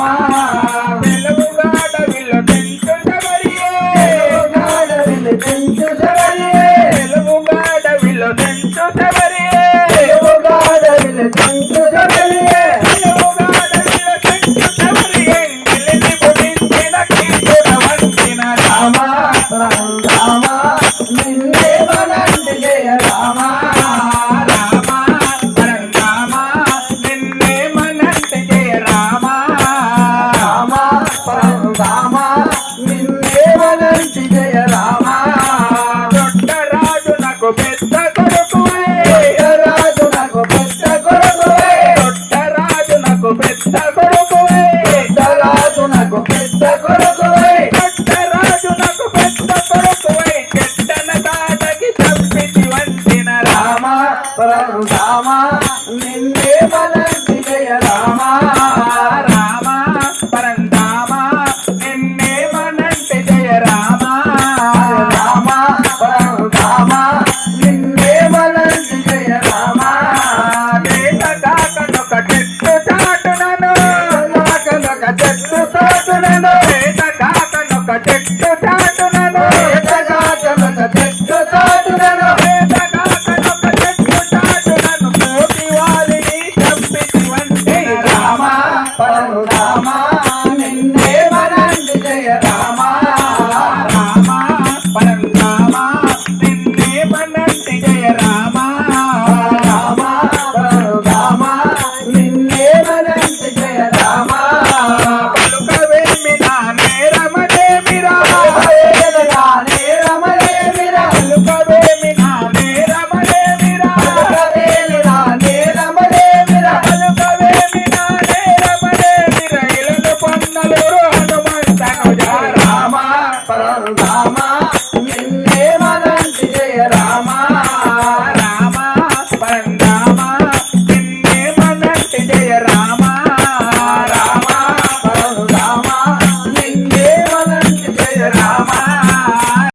జయ రామ వెలుగుగాడ విల్లు తెంచుటవరియే గాడవిల్లు రామ నిన్నే మనంటి విజయ Rama. sad nena